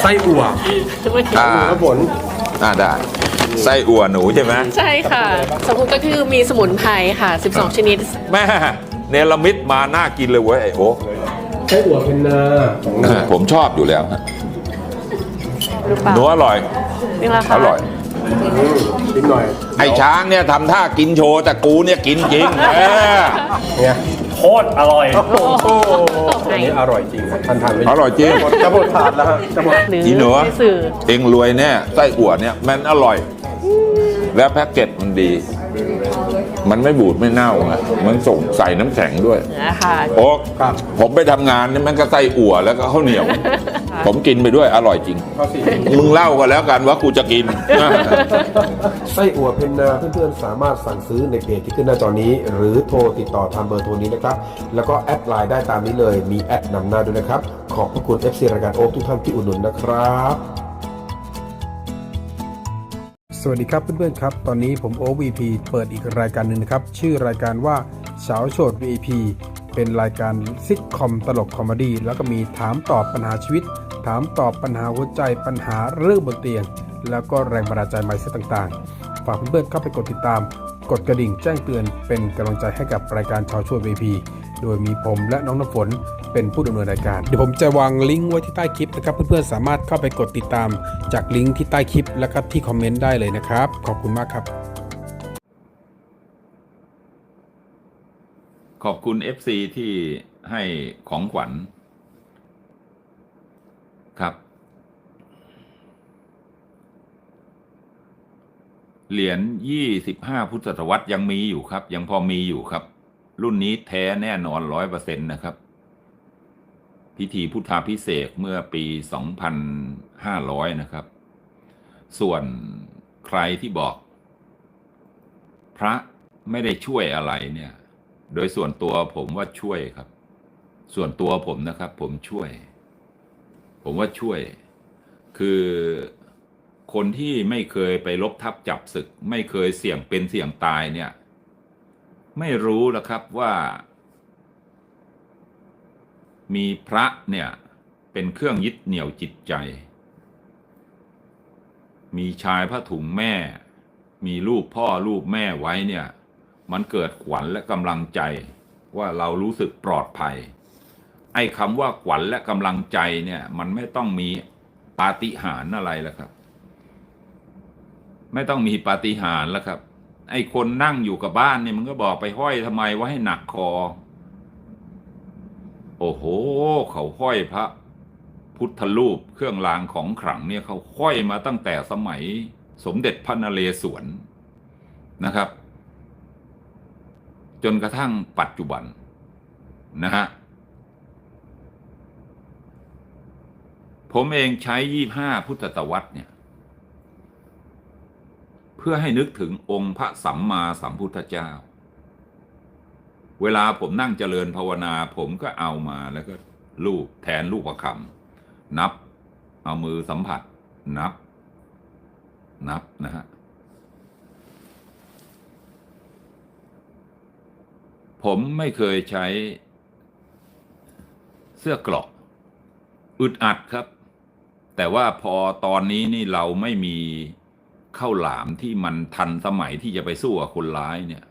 ไส้อั่วอ่าครับผลอ่าได้ไส้อั่วหนูใช่ไหมใช่ค่ะ สมุนก็คือมีสมุนไพรค่ะ 12 ชนิด แม่เนรมิตมาน่ากินเลยเว้ยไอ้โอ๊คไส้อั่วเป็นนาของอ่าผมชอบอยู่แล้วฮะหรือเปล่าหนูอร่อยนี่แหละค่ะอร่อยนิดหน่อย ไอ้ช้างเนี่ยทำท่ากินโชว์แต่กูเนี่ยกินจริงเออเนี่ยโคตรอร่อย โอ้โห อันนี้อร่อยจริงครับท่านทานไม่อร่อยจริงหมดจะหมดถาดแล้วฮะจะหมด หรืออีหนู ในสื่อ เองรวยแน่ไส้อั่วเนี่ยมันอร่อย และแพ็กเกจมันดี มันไม่บูดไม่เน่าไงมันส่งใส่น้ำแข็งด้วยนะคะ โอ๊กผมไปทำงานนี่มันก็ไส้อั่วแล้วก็ข้าวเหนียว ผมกินไปด้วยอร่อยจริง ข้าวสีมึงเล่ากันแล้วกันว่ากูจะกิน ไส้อั่วเพนนาเพื่อนๆ สามารถสั่งซื้อในเพจที่ขึ้นหน้าจอนี้ หรือโทรติดต่อทางเบอร์โทรนี้นะครับ แล้วก็แอดไลน์ได้ตามนี้เลยมีแอดนำหน้าด้วยนะครับ ขอบพระคุณ FC รายการโอ๊คทุกท่านที่อุดหนุนนะครับ สวัสดีครับเพื่อนๆครับ ตอนนี้ผมโอ VP เปิดอีกรายการหนึ่งนะครับ ชื่อรายการว่าเฉาโฉด VP เป็นรายการซิทคอมตลกคอมดี้แล้วก็มีถามตอบปัญหาชีวิต ถามตอบปัญหาหัวใจปัญหาเรื่องบนเตียง แล้วก็แรงบันดาลใจใหม่เส้ต่างๆ ฝากเพื่อนๆเข้าไปกดติดตาม กดกระดิ่งแจ้งเตือนเป็นกำลังใจให้กับรายการชาวช่วย VP โดยมีผมและน้องน้ำฝนเป็นผู้ดำเนินรายการ เดี๋ยวผมจะวางลิงก์ไว้ที่ใต้คลิปนะครับ เพื่อนๆสามารถเข้าไปกดติดตาม จากลิงก์ที่ใต้คลิป และก็ที่คอมเมนต์ได้เลยนะครับ ขอบคุณมากครับ ขอบคุณ FC ที่ให้ของขวัญครับ เหรียญยี่สิบห้าพุทธศตวรรษยังมีอยู่ครับ ยังพอมีอยู่ครับ รุ่นนี้แท้แน่นอนร้อยเปอร์เซ็นต์นะครับ พิธีพุทธาพิเศษเมื่อปีสองพันห้าร้อยนะครับ ส่วนใครที่บอก พระไม่ได้ช่วยอะไรเนี่ย โดยส่วนตัวผมว่าช่วยครับ ส่วนตัวผมนะครับ ผมช่วย ผมว่าช่วย คือคนที่ไม่เคยไปลบทับจับศึก ไม่เคยเสี่ยงเป็นเสี่ยงตายเนี่ย ไม่รู้แล้วครับว่า มีพระเนี่ย เป็นเครื่องยึดเหนี่ยวจิตใจ มีชายผ้าถุงแม่ มีรูปพ่อรูปแม่ไว้เนี่ย มันเกิดขวัญและกำลังใจว่าเรารู้สึกปลอดภัย ไอ้คำว่าขวัญและกำลังใจเนี่ยมันไม่ต้องมีปาฏิหาริย์อะไรแล้วครับ ไม่ต้องมีปาฏิหาริย์แล้วครับ ไอ้คนนั่งอยู่กับบ้านเนี่ยมันก็บอกไปห้อยทำไมว่าให้หนักคอ โอ้โห เขาห้อยพระ พุทธรูปเครื่องรางของขลังเนี่ยเขาห้อยมาตั้งแต่สมัยสมเด็จพระนเรศวรนะครับ จนกระทั่งปัจจุบันนะฮะผมเองใช้ยี่ห้าพุทธตวรรษเนี่ย เพื่อให้นึกถึงองค์พระสัมมาสัมพุทธเจ้า เวลาผมนั่งเจริญภาวนา ผมก็เอามาแล้วก็ลูบแทนลูกประคำนับ เอามือสัมผัส นับ นับนะฮะ ผมไม่เคยใช้เสื้อกราะอึดอัดครับ แต่ว่าพอตอนนี้นี่เราไม่มีข้าวหลามที่มันทันสมัยที่จะไปสู้กับคนร้ายเนี่ย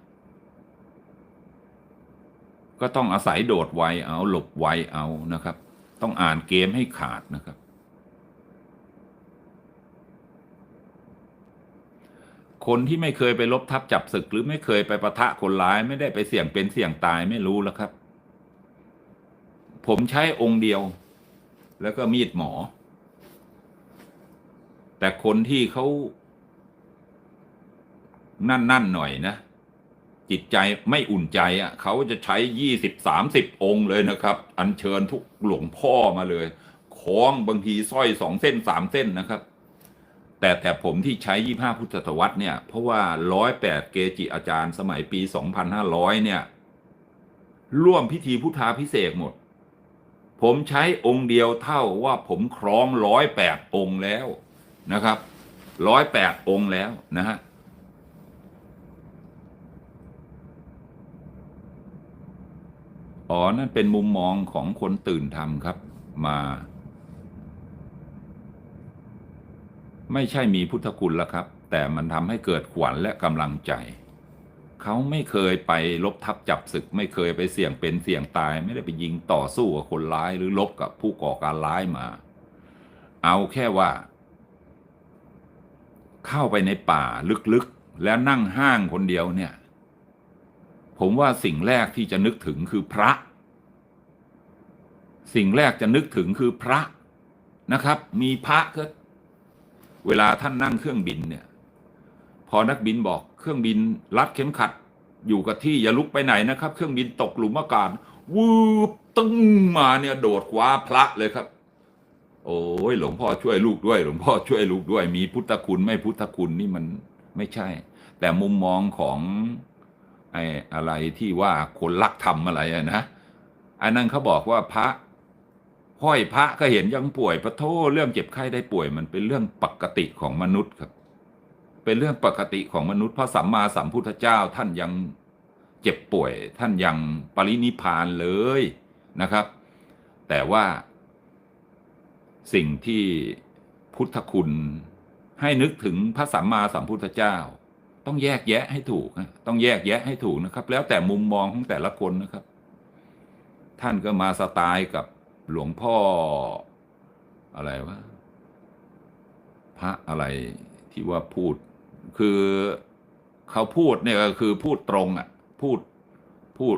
ก็ต้องอาศัยโดดไวเอาหลบไวเอานะครับ ต้องอ่านเกมให้ขาดนะครับ คนที่ไม่เคยไปลบทับจับศึกหรือไม่เคยไปประทะคนร้ายไม่ได้ไปเสี่ยงเป็นเสี่ยงตายไม่รู้แล้วครับ ผมใช้องค์เดียว แล้วก็มีดหมอ แต่คนที่เขานั่นนั่นหน่อยนะ จิตใจไม่อุ่นใจอะเขาจะใช้ยี่สิบสามสิบองค์เลยนะครับ อัญเชิญทุกหลวงพ่อมาเลยคล้องบางทีสร้อยสองเส้นสามเส้นนะครับ แต่แต่ผมที่ใช้ยี่ห้าพุทธศตวรรษเนี่ย เพราะว่าร้อยแปดเกจิอาจารย์สมัยปีสองพันห้าร้อยเนี่ย ร่วมพิธีพุทธาพิเศษหมด ผมใช้องค์เดียวเท่าว่าผมครองร้อยแปดองค์แล้วนะครับร้อยแปดองค์แล้วนะฮะอ๋อ นั่นเป็นมุมมองของคนตื่นทำครับ มา ไม่ใช่มีพุทธคุณแล้วครับ แต่มันทำให้เกิดขวัญและกำลังใจ เขาไม่เคยไปลบทับจับศึก ไม่เคยไปเสี่ยงเป็นเสี่ยงตาย ไม่ได้ไปยิงต่อสู้กับคนร้ายหรือลบกับผู้ก่อการร้ายมา เอาแค่ว่า เข้าไปในป่าลึกๆ แล้วนั่งห้างคนเดียวเนี่ย ผมว่าสิ่งแรกที่จะนึกถึงคือพระ สิ่งแรกจะนึกถึงคือพระนะครับ มีพระก็ เวลาท่านนั่งเครื่องบินเนี่ย พอนักบินบอกเครื่องบินรัดเข็มขัด อยู่กับที่อย่าลุกไปไหนนะครับ เครื่องบินตกหลุมอากาศวืบตึ้งมาเนี่ยโดดคว้าพระเลยครับ โอ้ยหลวงพ่อช่วยลูกด้วย หลวงพ่อช่วยลูกด้วย มีพุทธคุณไม่พุทธคุณนี่มันไม่ใช่ แต่มุมมองของไอ้อะไรที่ว่าคนรักธรรมอะไรอะนะอันนั้นเขาบอกว่าพระ ห้อยพระก็เห็นยังป่วยปะโทษเรื่องเจ็บไข้ได้ป่วยมันเป็นเรื่องปกติของมนุษย์ครับ เป็นเรื่องปกติของมนุษย์พระสัมมาสัมพุทธเจ้าท่านยังเจ็บป่วย ท่านยังปรินิพพานเลยนะครับ แต่ว่า สิ่งที่พุทธคุณให้นึกถึงพระสัมมาสัมพุทธเจ้า ต้องแยกแยะให้ถูกนะต้องแยกแยะให้ถูกนะครับ แล้วแต่มุมมองของแต่ละคนนะครับ ท่านก็มาสไตล์กับ หลวงพ่ออะไรวะพระอะไรที่ว่าพูด คือเขาพูดเนี่ยก็คือพูดตรงอะ พูดพูด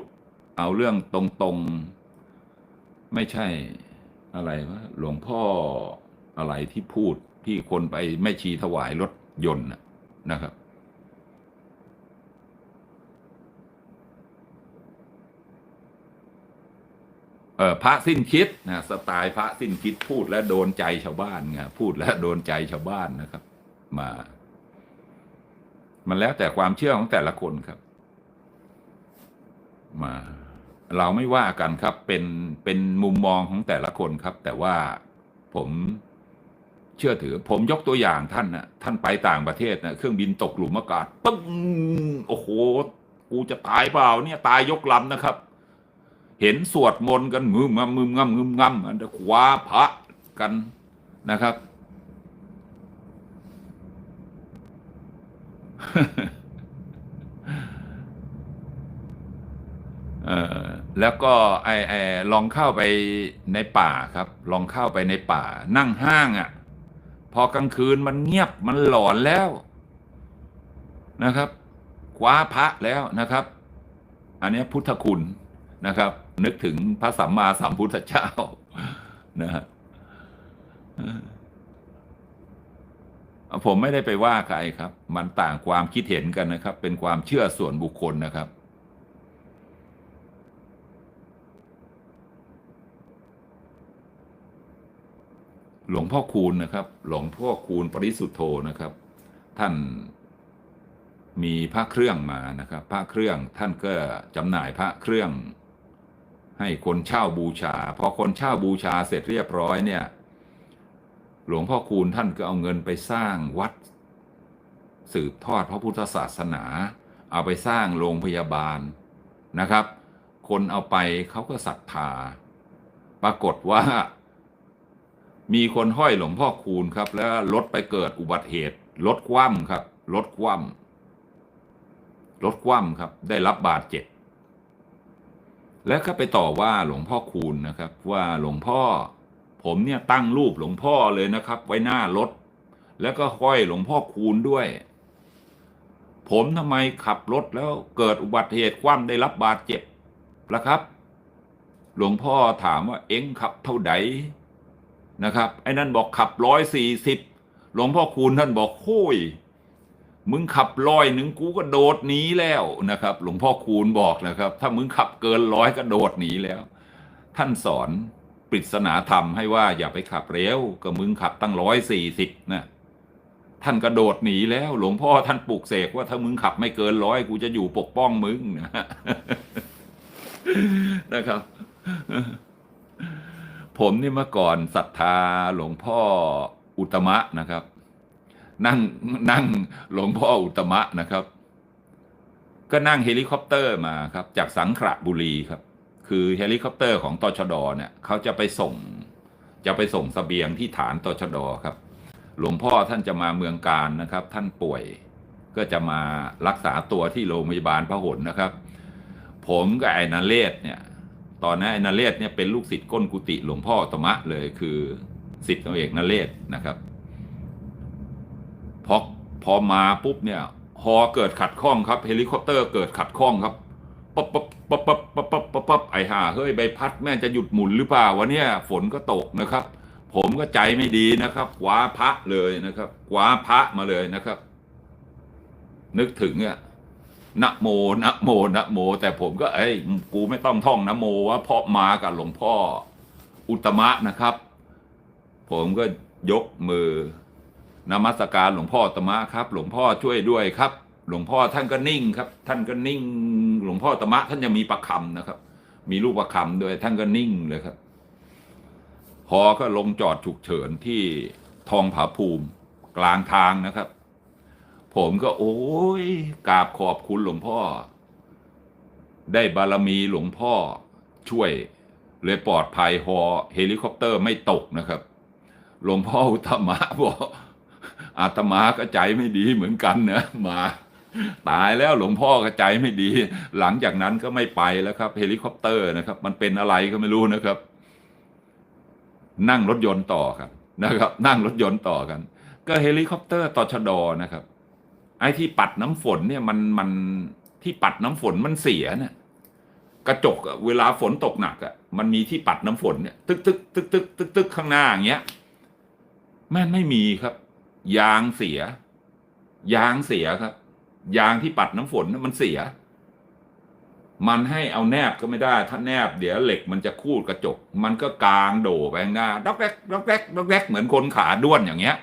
เอาเรื่องตรงๆ ไม่ใช่อะไรวะหลวงพ่ออะไรที่พูดที่คนไปไม่ชีถวายรถยนต์น่ะนะครับ เออ พระสิ้นคิดนะสไตล์พระสิ้นคิดพูดแล้วโดนใจชาวบ้านไงพูดแล้วโดนใจชาวบ้านนะครับ มา มันแล้วแต่ความเชื่อของแต่ละคนครับ มา เราไม่ว่ากันครับ เป็นเป็นมุมมองของแต่ละคนครับ แต่ว่าผมเชื่อถือ ผมยกตัวอย่างท่านนะท่านไปต่างประเทศนะเครื่องบินตกหลุมอากาศปึ้งโอ้โหกูจะตายเปล่าเนี่ย ตายยกลำนะครับ เห็นสวดมนต์กันงึมงำงึมงำงึมงำอันจะคว้าพระกันนะครับเออแล้วก็ไอไอลองเข้าไปในป่าครับ ลองเข้าไปในป่า นั่งห้างอะ่ะ พอกลางคืนมันเงียบมันหลอนแล้วนะครับคว้าพระแล้วนะครับ อันนี้พุทธคุณนะครับ นึกถึงพระสัมมาสัมพุทธเจ้านะฮะผมไม่ได้ไปว่าใครครับ มันต่างความคิดเห็นกันนะครับ เป็นความเชื่อส่วนบุคคลนะครับ หลวงพ่อคูณนะครับ หลวงพ่อคูณปริสุทธโธนะครับ ท่านมีพระเครื่องมานะครับ พระเครื่องท่านก็จำหน่ายพระเครื่อง ให้คนเช่าบูชา พอคนเช่าบูชาเสร็จเรียบร้อยเนี่ย หลวงพ่อคูณท่านก็เอาเงินไปสร้างวัด สืบทอดพระพุทธศาสนา เอาไปสร้างโรงพยาบาลนะครับ คนเอาไปเขาก็ศรัทธา ปรากฏว่า มีคนห้อยหลวงพ่อคูณครับ แล้วรถไปเกิดอุบัติเหตุรถคว่ำครับรถคว่ำรถคว่ำครับ ได้รับบาดเจ็บ แล้วก็ไปต่อว่าหลวงพ่อคูณนะครับ ว่าหลวงพ่อ ผมเนี่ยตั้งรูปหลวงพ่อเลยนะครับ ไว้หน้ารถ แล้วก็ห้อยหลวงพ่อคูณด้วย ผมทำไมขับรถแล้วเกิดอุบัติเหตุคว่ำได้รับบาดเจ็บล่ะครับ หลวงพ่อถามว่าเอ็งขับเท่าใดนะครับไอ้นั่นบอกขับร้อยสี่สิบหลวงพ่อคูณท่านบอกโค้ย มึงขับร้อยหนึ่งกูก็โดดหนีแล้วนะครับ หลวงพ่อคูณบอกนะครับ ถ้ามึงขับเกินร้อยก็โดดหนีแล้ว ท่านสอนปริศนาธรรมให้ว่าอย่าไปขับเร็วก็มึงขับตั้งร้อยสี่สิบนะท่านกระโดดหนีแล้ว หลวงพ่อท่านปลุกเสกว่าถ้ามึงขับไม่เกินร้อยกูจะอยู่ปกป้องมึงนะนะครับ ผมนี่เมื่อก่อนศรัทธาหลวงพ่ออุตตมะนะครับ นั่งนั่งหลวงพ่ออุตมะนะครับ ก็นั่งเฮลิคอปเตอร์มาครับ จากสังขละบุรีครับ คือเฮลิคอปเตอร์ของตชดเนี่ยเขาจะไปส่ง จะไปส่งสเสบียงที่ฐานตชดครับ หลวงพ่อท่านจะมาเมืองการนะครับ ท่านป่วย ก็จะมารักษาตัวที่โรงพยาบาลพระหลนะครับ ผมกับไอ้นาเลศเนี่ย ตอนนั้นไอ้นาเลศเนี่ยเป็นลูกศิษย์ก้นกุฏิหลวงพ่อตมะเลยคือศิษย์ของเอกนาเลศนะครับ พอพอมาปุ๊บเนี่ยฮอเกิดขัดข้องครับ เฮลิคอปเตอร์เกิดขัดข้องครับปั๊บปั๊บปั๊บปั๊บปั๊บปั๊บปั๊บปั๊บไอ้ห่าเฮ้ยใบพัดแม่จะหยุดหมุนหรือเปล่าวะเนี่ยฝนก็ตกนะครับ ผมก็ใจไม่ดีนะครับคว้าพระเลยนะครับคว้าพระมาเลยนะครับ นึกถึงอะนะโมนะโมนะโม แต่ผมก็เอ้ยกูไม่ต้องท่องนะโมว่าพราะมากับหลวงพ่ออุตตมะนะครับ ผมก็ยกมือ นมัสการหลวงพ่อตมะครับ หลวงพ่อช่วยด้วยครับ หลวงพ่อท่านก็นิ่งครับ ท่านก็นิ่ง หลวงพ่อตมะ ท่านยังมีประคำนะครับ มีลูกประคำด้วยท่านก็นิ่งเลยครับพอก็ลงจอดฉุกเฉินที่ทองผาภูมิกลางทางนะครับ ผมก็โอ้ยกราบขอบคุณหลวงพ่อ ได้บารมีหลวงพ่อช่วย เลยปลอดภัยฮอเฮลิคอปเตอร์ไม่ตกนะครับ หลวงพ่ออุตมะบอก อาตมาก็ใจไม่ดีเหมือนกันนะมาตายแล้วหลวงพ่อก็ใจไม่ดี หลังจากนั้นก็ไม่ไปแล้วครับ เฮลิคอปเตอร์นะครับ มันเป็นอะไรก็ไม่รู้นะครับ นั่งรถยนต์ต่อครับนะครับ นั่งรถยนต์ต่อกัน ก็เฮลิคอปเตอร์ต่อชะดอนะครับ ไอ้ที่ปัดน้ำฝนเนี่ยมันมันที่ปัดน้ำฝนมันเสียเนี่ยกระจกเวลาฝนตกหนักอะมันมีที่ปัดน้ำฝนเนี่ยตึกตึกตึกตึกตึกตึกข้างหน้าอย่างเงี้ยแม่นไม่มีครับ ยางเสีย ยางเสียครับ ยางที่ปัดน้ำฝนน่ะมันเสีย มันให้เอาแนบก็ไม่ได้ ถ้าแนบเดี๋ยวเหล็กมันจะคูดกระจก มันก็กางโดไปข้างหน้าดอกแรกดอกแรกดอกแรกเหมือนคนขาด้วนอย่างเงี้ย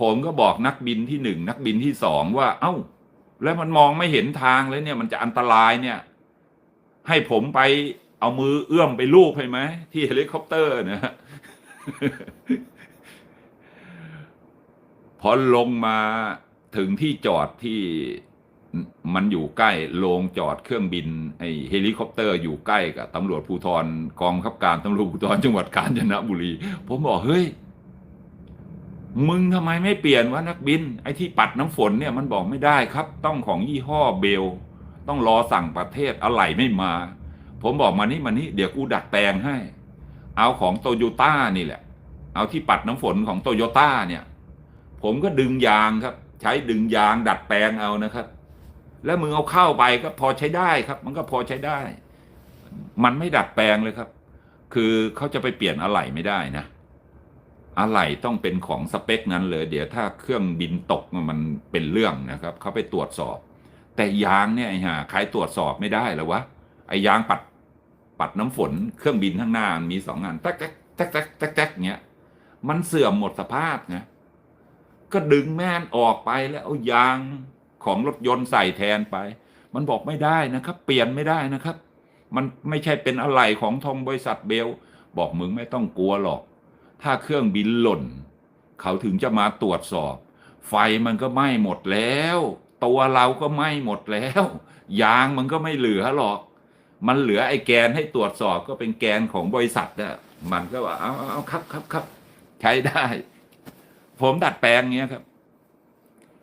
ผมก็บอกนักบินที่หนึ่งนักบินที่สองว่า เอ้า แล้วมันมองไม่เห็นทางเลยเนี่ย มันจะอันตรายเนี่ย ให้ผมไปเอามือเอื้อมไปลูบให้ไหมที่เฮลิคอปเตอร์นะฮะ พอลงมาถึงที่จอดที่มันอยู่ใกล้โรงจอดเครื่องบินไอเฮลิคอปเตอร์อยู่ใกล้กับตำรวจภูธรกองบังคับการตำรวจภูธรจังหวัดกาญจนบุรี ผมบอกเฮ้ยมึงทำไมไม่เปลี่ยนวะนักบิน ไอ้ที่ปัดน้ำฝนเนี่ยมันบอกไม่ได้ครับ ต้องของยี่ห้อเบล ต้องรอสั่งประเทศอะไรไม่มา ผมบอกมานี่มานี่เดี๋ยวกูดัดแปลงให้ เอาของโตโยต้านี่แหละ เอาที่ปัดน้ำฝนของโตโยต้าเนี่ย ผมก็ดึงยางครับ ใช้ดึงยางดัดแปลงเอานะครับ แล้วมึงเอาเข้าไปก็พอใช้ได้ครับ มันก็พอใช้ได้ มันไม่ดัดแปลงเลยครับ คือเขาจะไปเปลี่ยนอะไหล่ไม่ได้นะอะไหล่ต้องเป็นของสเปคนั้นเลย เดี๋ยวถ้าเครื่องบินตกมันเป็นเรื่องนะครับเขาไปตรวจสอบ แต่ยางเนี่ยไอ้ห่าใครตรวจสอบไม่ได้หรอวะไอ้ยางปัดปัดน้ำฝนเครื่องบินข้างหน้ามันมีสองอันแต๊กแต๊กแต๊กแต๊กแต๊กแต๊กเงี้ยมันเสื่อมหมดสภาพนะ ก็ดึงแม่นออกไปแล้วเอายางของรถยนต์ใส่แทนไป มันบอกไม่ได้นะครับ เปลี่ยนไม่ได้นะครับ มันไม่ใช่เป็นอะไหล่ของทองบริษัทเบล บอกมึงไม่ต้องกลัวหรอก ถ้าเครื่องบินหล่น เขาถึงจะมาตรวจสอบ ไฟมันก็ไหม้หมดแล้ว ตัวเราก็ไหม้หมดแล้ว ยางมันก็ไม่เหลือหรอก มันเหลือไอ้แกนให้ตรวจสอบก็เป็นแกนของบริษัทนะมันก็ว่าเอาเอาเอาครับครับครับใช้ได้ ผมดัดแปลงเงี้ยครับ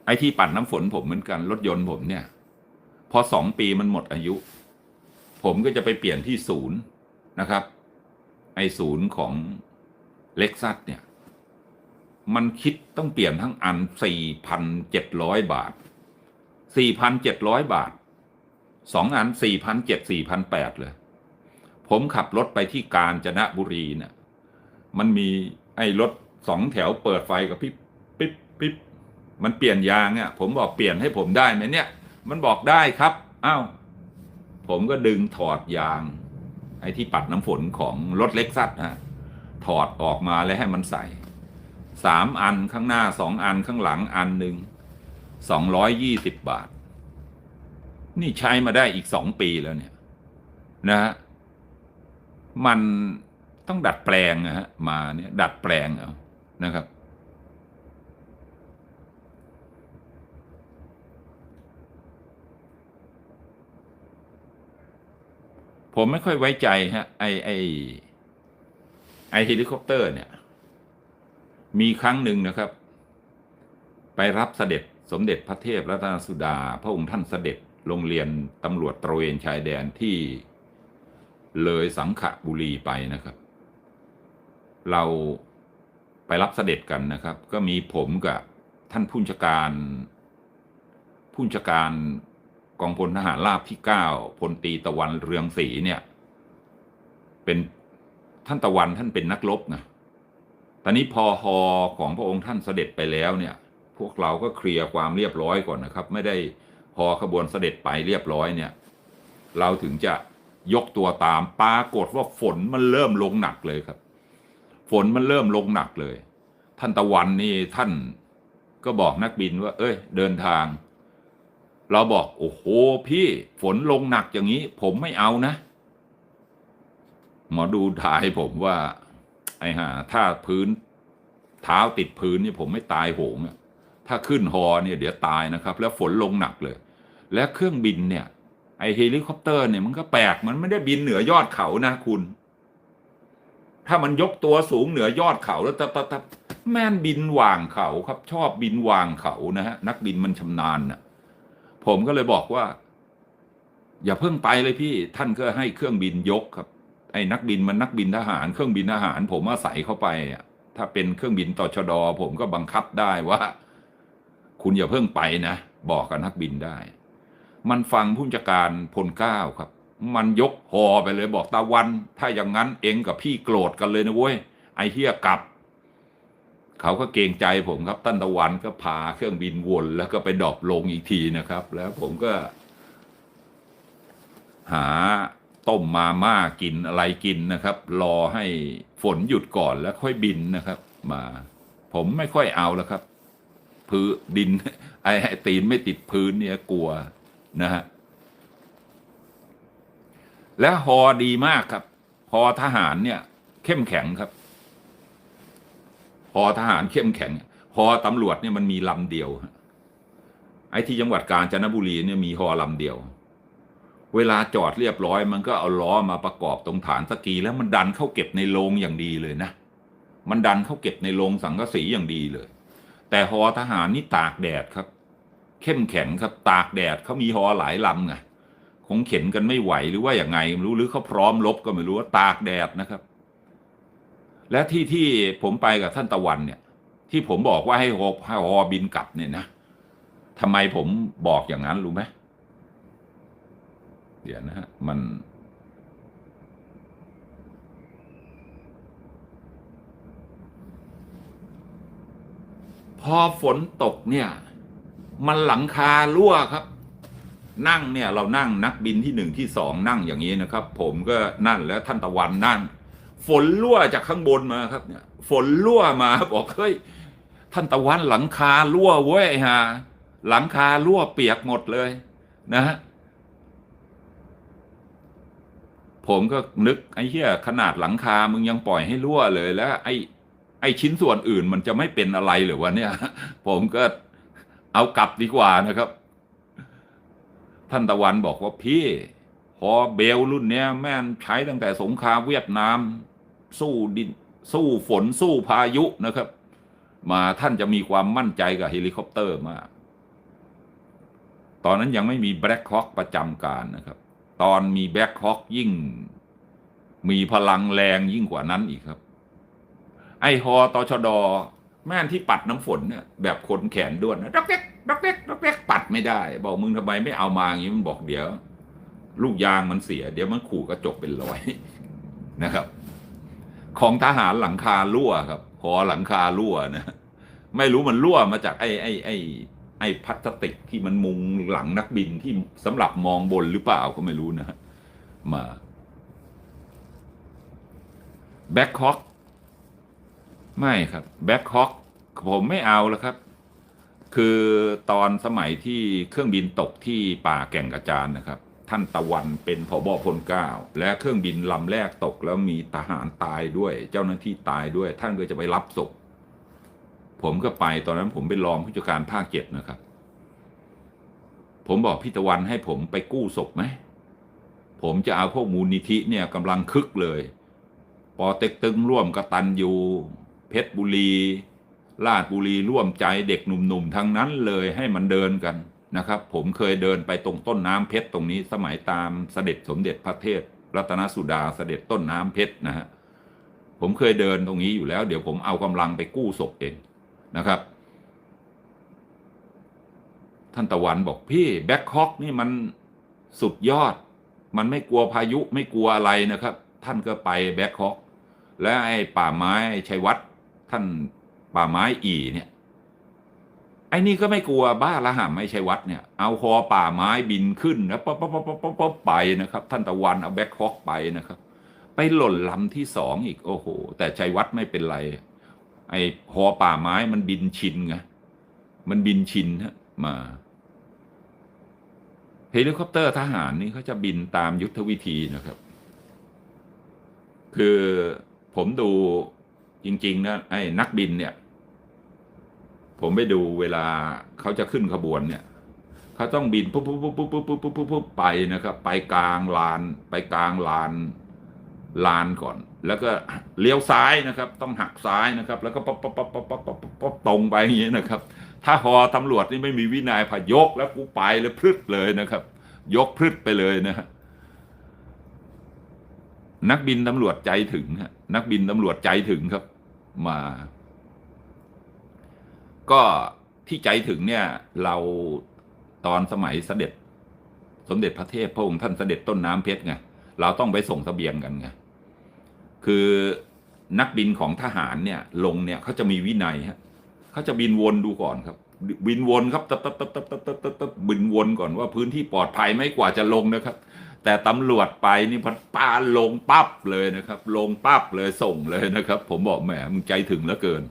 ไอ้ที่ปั่นน้ำฝนผมเหมือนกันรถยนต์ผมเนี่ย พอสองปีมันหมดอายุ ผมก็จะไปเปลี่ยนที่ศูนย์นะครับ ไอ้ศูนย์ของเล็กซัสเนี่ย มันคิดต้องเปลี่ยนทั้งอันสี่พันเจ็ดร้อยบาทสี่พันเจ็ดร้อยบาทสองอันสี่พันเจ็ดสี่พันแปดเลย ผมขับรถไปที่กาญจนบุรีเนี่ยมันมีไอ้รถ สองแถวเปิดไฟกับพริบปิ๊บปิ๊บมันเปลี่ยนยางเนี่ยผมบอกเปลี่ยนให้ผมได้ไหมเนี่ย มันบอกได้ครับอ้าวผมก็ดึงถอดยาง ไอ้ที่ปัดน้ำฝนของรถเล็กซัสนะถอดออกมาแล้วให้มันใส่สามอันข้างหน้าสองอันข้างหลังอันหนึ่งสองร้อยยี่สิบบาท นี่ใช้มาได้อีกสองปีแล้วเนี่ย นะฮะมันต้องดัดแปลงนะฮะมาเนี่ยดัดแปลงเอา นะครับ ผมไม่ค่อยไว้ใจฮะไอไอไอเฮลิคอปเตอร์เนี่ย มีครั้งหนึ่งนะครับ ไปรับเสด็จสมเด็จพระเทพรัตนสุดา พระองค์ท่านเสด็จโรงเรียนตำรวจตระเวนชายแดนที่เลยสังขบุรีไปนะครับ เรา ไปรับเสด็จกันนะครับ ก็มีผมกับท่านผู้จัดการผู้จัดการกองพลทหารราบที่เก้าพลตีตะวันเรืองศรีเนี่ย เป็นท่านตะวันท่านเป็นนักรบนะตอนนี้พอฮอของพระองค์ท่านเสด็จไปแล้วเนี่ย พวกเราก็เคลียร์ความเรียบร้อยก่อนนะครับ ไม่ได้ฮอขบวนเสด็จไปเรียบร้อยเนี่ย เราถึงจะยกตัวตามปรากฏว่าฝนมันเริ่มลงหนักเลยครับ ฝนมันเริ่มลงหนักเลย ท่านตะวันนี่ท่านก็บอกนักบินว่า เอ้ย เดินทาง เราบอกโอ้โหพี่ฝนลงหนักอย่างนี้ ผมไม่เอานะ หมอดูทายผมว่า ไอ้ห่าถ้าพื้นเท้าติดพื้นนี่ผมไม่ตายโหงอะถ้าขึ้นฮอเนี่ยเดี๋ยวตายนะครับ แล้วฝนลงหนักเลย และเครื่องบินเนี่ยไอเฮลิคอปเตอร์เนี่ยมันก็แปลกมันไม่ได้บินเหนือยอดเขานะคุณ ถ้ามันยกตัวสูงเหนือยอดเขาแล้วตะตะตะแม่นบินวางเขาครับ ชอบบินวางเขานะฮะนักบินมันชำนาญนะผมก็เลยบอกว่า อย่าเพิ่งไปเลยพี่ ท่านก็ให้เครื่องบินยกครับไอ้นักบินมันนักบินทหาร เครื่องบินทหาร ผมอาศัยเข้าไปอะถ้าเป็นเครื่องบินต่อชดผมก็บังคับได้ว่า คุณอย่าเพิ่งไปนะ บอกกับนักบินได้ มันฟังผู้จัดการพลเก้าครับ มันยกหอไปเลยบอกตาวัน ถ้าอย่างนั้นเองกับพี่โกรธกันเลยนะเว้ยไอเฮียกลับ เขาก็เกรงใจผมครับตั้นตะวันก็พาเครื่องบินวนแล้วก็ไปดรอปลงอีกทีนะครับ แล้วผมก็ หาต้มมาม่ากินอะไรกินนะครับ รอให้ฝนหยุดก่อนแล้วค่อยบินนะครับ มา ผมไม่ค่อยเอาแล้วครับ พื้นดิน ไอ้ไอ้ตีนไม่ติดพื้นเนี่ยกลัวนะฮะ และฮอดีมากครับฮอทหารเนี่ยเข้มแข็งครับฮอทหารเข้มแข็งฮอตำรวจเนี่ยมันมีลำเดียวไอ้ที่จังหวัดกาญจนบุรีเนี่ยมีฮอลำเดียว เวลาจอดเรียบร้อย มันก็เอาล้อมาประกอบตรงฐานสกี แล้วมันดันเข้าเก็บในโรงอย่างดีเลยนะ มันดันเข้าเก็บในโรงสังกะสีอย่างดีเลย แต่ฮอทหารนี่ตากแดดครับ เข้มแข็งครับตากแดดเขามีฮอหลายลำไง คงเข็นกันไม่ไหวหรือว่าอย่างไงไม่รู้หรือเขาพร้อมลบก็ไม่รู้ว่าตากแดดนะครับ และที่ที่ผมไปกับท่านตะวันเนี่ย ที่ผมบอกว่าให้ฮอให้ฮอบินกลับเนี่ยนะทำไมผมบอกอย่างนั้นรู้ไหมเดี๋ยวนะฮะมันพอฝนตกเนี่ย มันหลังคารั่วครับ นั่งเนี่ยเรานั่งนักบินที่หนึ่งที่สองนั่งอย่างนี้นะครับ ผมก็นั่นแล้วท่านตะวันนั่ง ฝนรั่วจากข้างบนมาครับเนี่ยฝนรั่วมาบอกเฮ้ยท่านตะวันหลังคารั่วเว้ยฮะหลังคารั่วเปียกหมดเลยนะฮะผมก็นึกไอ้เหี้ยขนาดหลังคามึงยังปล่อยให้รั่วเลยแล้ว ไอ้ไอ้ชิ้นส่วนอื่นมันจะไม่เป็นอะไรหรือวะเนี่ย ผมก็เอากลับดีกว่านะครับ ท่านตะวันบอกว่าพี่ พอเบลรุ่นเนี้ยแม่นใช้ตั้งแต่สงครามเวียดนาม สู้ดินสู้ฝนสู้พายุนะครับ มาท่านจะมีความมั่นใจกับเฮลิคอปเตอร์มาก ตอนนั้นยังไม่มีแบล็คฮอ k ประจำการนะครับ ตอนมีแบล็คฮอ k ยิ่ง มีพลังแรงยิ่งกว่านั้นอีกครับ ไอฮอตชดอแม่นที่ปัดน้ำฝนเนี่ยแบบคนแขนด้วนนะดอกเด็ก ดอกเด็กดอกเด็กปัดไม่ได้ บอกมึงทำไมไม่เอามาอย่างนี้มันบอกเดี๋ยว ลูกยางมันเสีย เดี๋ยวมันขู่กระจกเป็นรอยนะครับ ของทหารหลังคารั่วครับหอหลังคารั่วนะไม่รู้มันรั่วมาจากไอ้ไอ้ไอ้ไอ้พลาสติกที่มันมุงหลังนักบินที่สำหรับมองบนหรือเปล่าก็ไม่รู้นะฮะมาแบ็คฮอ k ไม่ครับแบ็คฮอ k ผมไม่เอาแล้วครับ คือตอนสมัยที่เครื่องบินตกที่ป่าแก่งกระจานนะครับ ท่านตะวันเป็นผบพลเก้าและเครื่องบินลำแรกตกแล้วมีทหารตายด้วย เจ้าหน้าที่ตายด้วย ท่านก็จะไปรับศพผมก็ไปตอนนั้นผมเป็นรองผู้จัดการภาคเจ็ดนะครับ ผมบอกพี่ตะวันให้ผมไปกู้ศพไหมผมจะเอาพวกมูลนิธิเนี่ยกำลังคึกเลย ปอเต็กตึงร่วมกตันยูเพชรบุรี ลาดบุรีร่วมใจเด็กหนุ่มๆทั้งนั้นเลยให้มันเดินกันนะครับ ผมเคยเดินไปตรงต้นน้ำเพชรตรงนี้สมัยตามเสด็จสมเด็จพระเทพรัตนสุดาเสด็จต้นน้ำเพชรนะฮะผมเคยเดินตรงนี้อยู่แล้ว เดี๋ยวผมเอากำลังไปกู้ศพเองนะครับ ท่านตะวันบอกพี่แบ็คฮอกนี่มันสุดยอด มันไม่กลัวพายุไม่กลัวอะไรนะครับ ท่านก็ไปแบ็คฮอกและไอ้ป่าไม้ชัยวัฒน์ท่าน ป่าไม้อีเนี่ยไอ้นี่ก็ไม่กลัวบ้าละห่ำไม่ใชัยวัฒน์เนี่ย เอาคอป่าไม้บินขึ้นแล้วป๊อปป๊อปป๊อปป๊อปไปนะครับ ท่านตะวันเอาแบ็คฮอกไปนะครับ ไปหล่นลำที่สองอีกโอ้โห แต่ชัยวัฒน์ไม่เป็นไร ไอ้หอป่าไม้มันบินชินไงมันบินชินฮะมาเฮลิคอปเตอร์ทหารนี่เขาจะบินตามยุทธวิธีนะครับ คือผมดูจริง ๆ นะไอ้นักบินเนี่ย ผมไปดูเวลาเขาจะขึ้นขบวนเนี่ยเขาต้องบินปุ๊บปุ๊บปุ๊บปุ๊บปุ๊บปุ๊บปุ๊บปุ๊บไปนะครับ ไปกลางลาน ไปกลางลานลานก่อน แล้วก็เลี้ยวซ้ายนะครับ ต้องหักซ้ายนะครับ แล้วก็ป๊อปป๊อปป๊อปป๊อปป๊อปป๊อปป๊อปตรงไปอย่างนี้นะครับ ถ้าหอตำรวจนี่ไม่มีวินัยพยกแล้วกูไปเลยพรึดเลยนะครับ ยกพรึดไปเลยนะฮะนักบินตำรวจใจถึงฮะนักบินตำรวจใจถึงครับ มา ก็ที่ใจถึงเนี่ยเราตอนสมัยเสด็จ สมเด็จพระเทพพระองค์ท่านเสด็จต้นน้ำเพชรไงเราต้องไปส่งเสบียงกันไงคือนักบินของทหารเนี่ยลงเนี่ยเขาจะมีวินัยฮะเขาจะบินวนดูก่อนครับ บินวนครับตับตับตับตับตับตับตับตับบินวนก่อนว่าพื้นที่ปลอดภัยไหมกว่าจะลงนะครับ แต่ตำรวจไปนี่พัดปาลงปั๊บเลยนะครับ ลงปั๊บเลยส่งเลยนะครับ ผมบอกแหมมึงใจถึงเหลือเกิน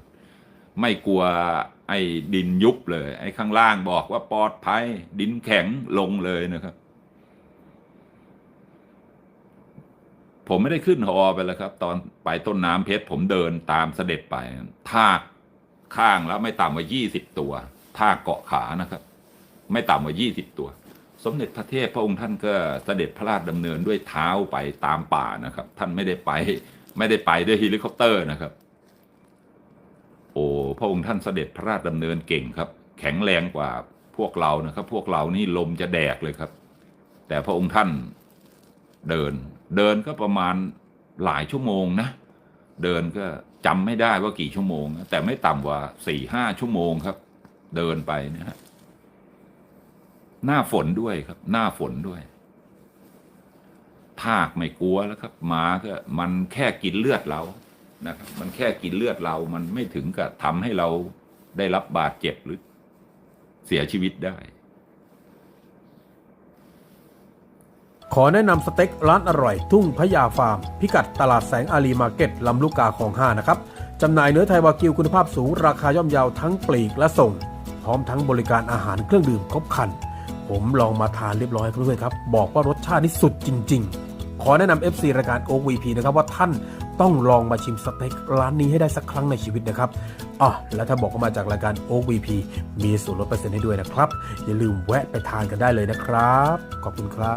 ไม่กลัว ไอ้ดินยุบเลย ไอ้ข้างล่างบอกว่าปลอดภัย ดินแข็งลงเลยนะครับ ผมไม่ได้ขึ้นหอไปแล้วครับ ตอนไปต้นน้ำเพชรผมเดินตามเสด็จไปทากข้างแล้วไม่ต่ำกว่ายี่สิบตัวทากเกาะขานะครับ ไม่ต่ำกว่ายี่สิบตัว สมเด็จพระเทพพระองค์ท่านก็เสด็จพระราชดำเนินด้วยเท้าไปตามป่านะครับ ท่านไม่ได้ไป ไม่ได้ไปด้วยเฮลิคอปเตอร์นะครับ โอ้พระองค์ท่านเสด็จพระราชดำเนินเก่งครับ แข็งแรงกว่าพวกเรานะครับ พวกเรานี่ลมจะแดกเลยครับ แต่พระองค์ท่านเดิน เดินก็ประมาณหลายชั่วโมงนะ เดินก็จำไม่ได้ว่ากี่ชั่วโมง แต่ไม่ต่ำกว่าสี่ห้าชั่วโมงครับ เดินไปนะฮะหน้าฝนด้วยครับ หน้าฝนด้วย ทากไม่กลัวแล้วครับหมาก็มันแค่กินเลือดเรา นะครับมันแค่กินเลือดเรามันไม่ถึงกับทำให้เราได้รับบาดเจ็บหรือเสียชีวิตได้ ขอแนะนำสเต็กร้านอร่อย ทุ่งพญาฟาร์ม พิกัดตลาดแสงอารีมาร์เก็ตลำลูกกาของ5นะครับจำหน่ายเนื้อไทยวากิวคุณภาพสูง ราคาย่อมเยาวทั้งปลีกและส่ง พร้อมทั้งบริการอาหารเครื่องดื่มครบครัน ผมลองมาทานเรียบร้อยครับเพื่อนๆครับ บอกว่ารสชาตินี่สุดจริง ๆ ขอแนะนำ FC รายการ OVP นะครับว่าท่าน ต้องลองมาชิมสเต็กร้านนี้ให้ได้สักครั้งในชีวิตนะครับอ๋อแล้วถ้าบอกว่ามาจากรายการ OVP มีส่วนลดเปอร์เซ็นต์ให้ด้วยนะครับ อย่าลืมแวะไปทานกันได้เลยนะครับ ขอบคุณครับ